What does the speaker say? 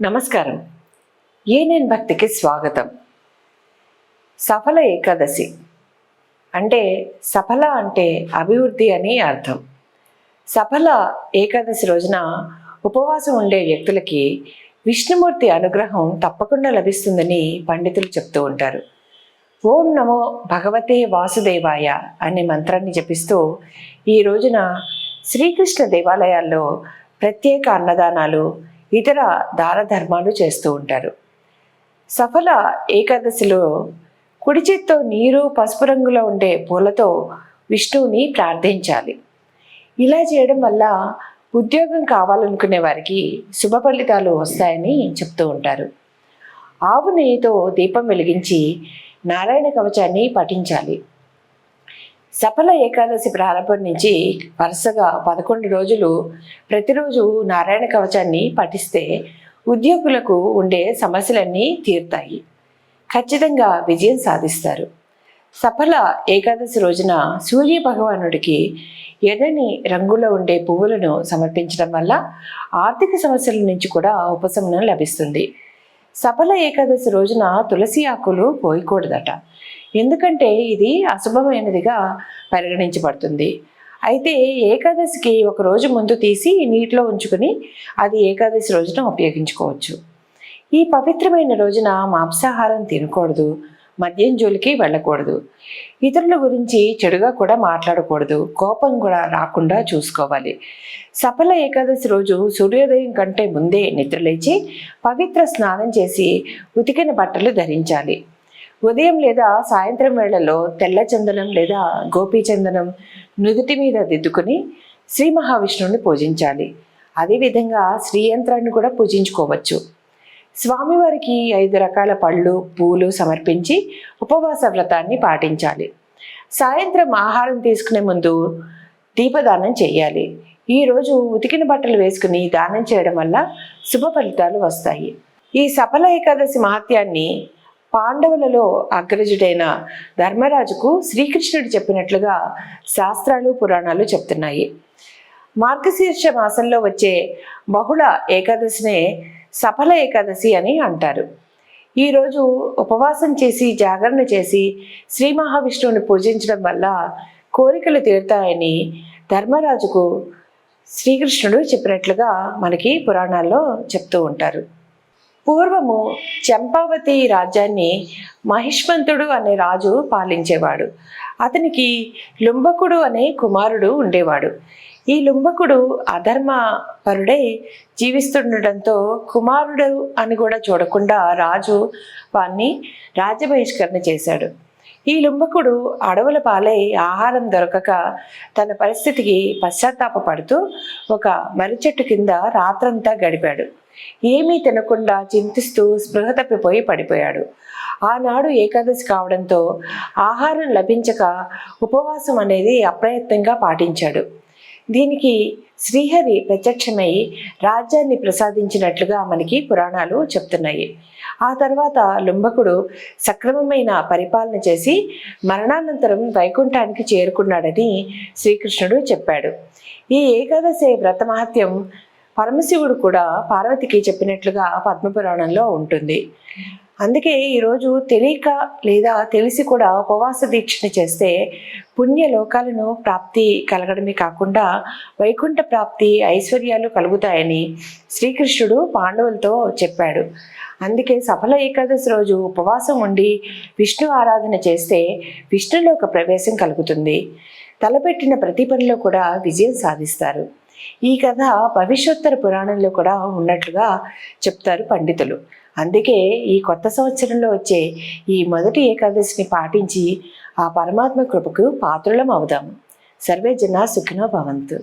నమస్కారం. ఏనేన్ భక్తికి స్వాగతం. సఫల ఏకాదశి. అంటే సఫల అంటే అభివృద్ధి అని అర్థం. సఫల ఏకాదశి రోజున ఉపవాసం ఉండే వ్యక్తులకి విష్ణుమూర్తి అనుగ్రహం తప్పకుండా లభిస్తుందని పండితులు చెప్తూ ఉంటారు. ఓం నమో భగవతే వాసుదేవాయ అనే మంత్రాన్ని జపిస్తూ ఈ రోజున శ్రీకృష్ణ దేవాలయాల్లో ప్రత్యేక అన్నదానాలు ఇతర దాన ధర్మాలు చేస్తూ ఉంటారు. సఫల ఏకాదశిలో కుడి చేత్తో నీరు పసుపు రంగులో ఉండే పూలతో విష్ణువుని ప్రార్థించాలి. ఇలా చేయడం వల్ల ఉద్యోగం కావాలనుకునే వారికి శుభ ఫలితాలు వస్తాయని చెప్తూ ఉంటారు. ఆవు నెయ్యితో దీపం వెలిగించి నారాయణ కవచాన్ని పఠించాలి. సఫల ఏకాదశి ప్రారంభం నుంచి వరుసగా పదకొండు రోజులు ప్రతిరోజు నారాయణ కవచాన్ని పఠిస్తే ఉద్యోగులకు ఉండే సమస్యలన్నీ తీరుతాయి. ఖచ్చితంగా విజయం సాధిస్తారు. సఫల ఏకాదశి రోజున సూర్య భగవానుడికి ఎర్రని రంగులో ఉండే పువ్వులను సమర్పించడం వల్ల ఆర్థిక సమస్యల నుంచి కూడా ఉపశమనం లభిస్తుంది. సఫల ఏకాదశి రోజున తులసి ఆకులు పోయకూడదట. ఎందుకంటే ఇది అశుభమైనదిగా పరిగణించబడుతుంది. అయితే ఏకాదశికి ఒక రోజు ముందు తీసి నీటిలో ఉంచుకుని అది ఏకాదశి రోజున ఉపయోగించుకోవచ్చు. ఈ పవిత్రమైన రోజున మాంసాహారం తినకూడదు మద్యం జోలికి వెళ్ళకూడదు ఇతరుల గురించి చెడుగా కూడా మాట్లాడకూడదు కోపం కూడా రాకుండా చూసుకోవాలి. సఫల ఏకాదశి రోజు సూర్యోదయం కంటే ముందే నిద్రలేచి పవిత్ర స్నానం చేసి ఉతికిన బట్టలు ధరించాలి. ఉదయం లేదా సాయంత్రం వేళలో తెల్ల చందనం లేదా గోపీ చందనం నుదుటి మీద దిద్దుకుని శ్రీ మహావిష్ణువుని పూజించాలి. అదేవిధంగా శ్రీయంత్రాన్ని కూడా పూజించుకోవచ్చు. స్వామివారికి ఐదు రకాల పళ్ళు పూలు సమర్పించి ఉపవాస వ్రతాన్ని పాటించాలి. సాయంత్రం ఆహారం తీసుకునే ముందు దీపదానం చేయాలి. ఈరోజు ఉతికిన బట్టలు వేసుకుని దానం చేయడం వల్ల శుభ ఫలితాలు వస్తాయి. ఈ సఫల ఏకాదశి మహత్యాన్ని పాండవులలో అగ్రజుడైన ధర్మరాజుకు శ్రీకృష్ణుడు చెప్పినట్లుగా శాస్త్రాలు పురాణాలు చెప్తున్నాయి. మార్గశీర్ష మాసంలో వచ్చే బహుళ ఏకాదశినే సఫల ఏకాదశి అని అంటారు. ఈరోజు ఉపవాసం చేసి జాగరణ చేసి శ్రీ మహావిష్ణువుని పూజించడం వల్ల కోరికలు తీరుతాయని ధర్మరాజుకు శ్రీకృష్ణుడు చెప్పినట్లుగా మనకి పురాణాల్లో చెప్తూ ఉంటారు. పూర్వము చంపావతి రాజ్యాన్ని మహిష్మంతుడు అనే రాజు పాలించేవాడు. అతనికి లుంబకుడు అనే కుమారుడు ఉండేవాడు. ఈ లుంబకుడు అధర్మ పరుడై జీవిస్తుండటంతో కుమారుడు అని కూడా చూడకుండా రాజు వాణ్ణి రాజ్యబహిష్కరణ చేశాడు. ఈ లుంబకుడు అడవుల పాలై ఆహారం దొరకక తన పరిస్థితికి పశ్చాత్తాపపడుతూ ఒక మర్రి చెట్టు కింద రాత్రంతా గడిపాడు. ఏమీ తినకుండా చింతిస్తూ స్పృహ తప్పిపోయి పడిపోయాడు. ఆనాడు ఏకాదశి కావడంతో ఆహారం లభించక ఉపవాసం అనేది అప్రయత్నంగా పాటించాడు. దీనికి శ్రీహరి ప్రత్యక్షమై రాజ్యాన్ని ప్రసాదించినట్లుగా మనకి పురాణాలు చెప్తున్నాయి. ఆ తర్వాత లుంబకుడు సక్రమమైన పరిపాలన చేసి మరణానంతరం వైకుంఠానికి చేరుకున్నాడని శ్రీకృష్ణుడు చెప్పాడు. ఈ ఏకాదశి వ్రత మహత్యం పరమశివుడు కూడా పార్వతికి చెప్పినట్లుగా పద్మపురాణంలో ఉంటుంది. అందుకే ఈరోజు తెలియక లేదా తెలిసి కూడా ఉపవాస దీక్షను చేస్తే పుణ్య లోకాలను ప్రాప్తి కలగడమే కాకుండా వైకుంఠ ప్రాప్తి ఐశ్వర్యాలు కలుగుతాయని శ్రీకృష్ణుడు పాండవులతో చెప్పాడు. అందుకే సఫల ఏకాదశి రోజు ఉపవాసం ఉండి విష్ణు ఆరాధన చేస్తే విష్ణులోక ప్రవేశం కలుగుతుంది. తలపెట్టిన ప్రతి పనిలో కూడా విజయం సాధిస్తారు. ఈ కథ భవిష్యోత్తర పురాణంలో కూడా ఉన్నట్లుగా చెప్తారు పండితులు. అందుకే ఈ కొత్త సంవత్సరంలో వచ్చే ఈ మొదటి ఏకాదశిని పాటించి ఆ పరమాత్మ కృపకు పాత్రులం అవుదాము. సర్వే జన సుఖినో భవంతు.